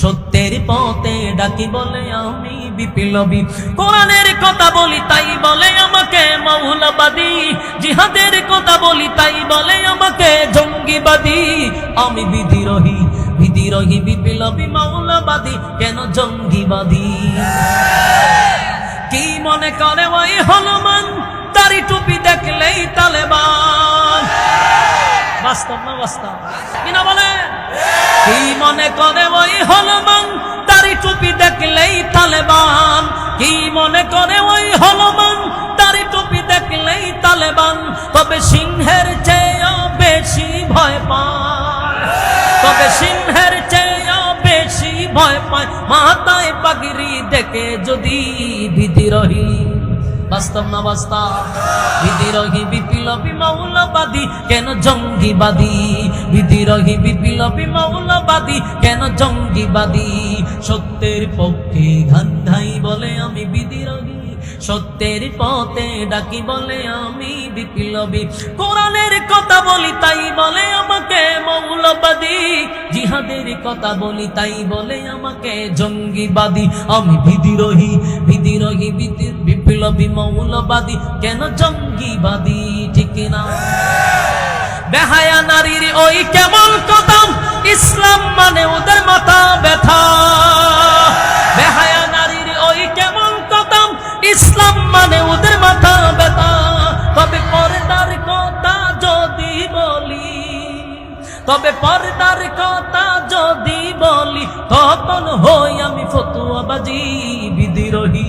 সত্যের পথে ডাকি বলে আমি বিপ্লবী। কোরআনের কথা বলি, তাই বলে আমাকে মৌলবাদী জিহাদের কথা বলি, তাই বলে আমাকে জঙ্গিবাদী। আমি বিদ্রোহী বিদ্রোহী বিপ্লবী মৌলবাদী কেন জঙ্গিবাদী? কি মনে করে, ওই হনুমান? তারি টুপি দেখলেই তালেবান বাস্তব না বাস্তব? কিনা বলে কি মনে করে ওই হনুমান? তারি টুপি দেখলেই তালেবান। কি মনে করে ওই হনুমান? তারি টুপি দেখলেই তালেবান। তবে সিংহের চেয়েও বেশি ভয় পায়। তবে সিংহের চেয়েও বেশি ভয় পায়। মাথায় পাগিরি দেখে যদি বিদ্রোহী বাস্তব না বাস্তব? বিদ্রোহী, বিপ্লবী, মৌলবাদী, কেন জঙ্গিবাদী? বিদ্রোহী, বিপ্লবী, মৌলবাদী, কেন জঙ্গিবাদী? সত্যের পক্ষে গান্ধাই বলে আমি বিদ্রোহী। সত্যের পথে ডাকি বলে আমি বিপ্লবী। কোরআনের কথা বলি তাই বলে আমাকে মৌলবাদী। জিহাদের কথা বলি তাই বলে আমাকে জঙ্গিবাদী। আমি বিদ্রোহী বিদ্রোহী বিদ্রোহী বিপ্লবী মৌলবাদী, কেন জঙ্গিবাদী, ঠিক না বেহায়া নারীর ওই কেমন কদম ইসলাম মানে ওদের মাথা ব্যথা। বেহায়া নারীর ওই কেমন কদম ইসলাম মানে ওদের মাথা ব্যথা। তবে পর্দার কথা যদি বলি, তবে পর্দার কথা যদি বলি, তখন হই আমি ফতুয়াবাজি বিদ্রোহী।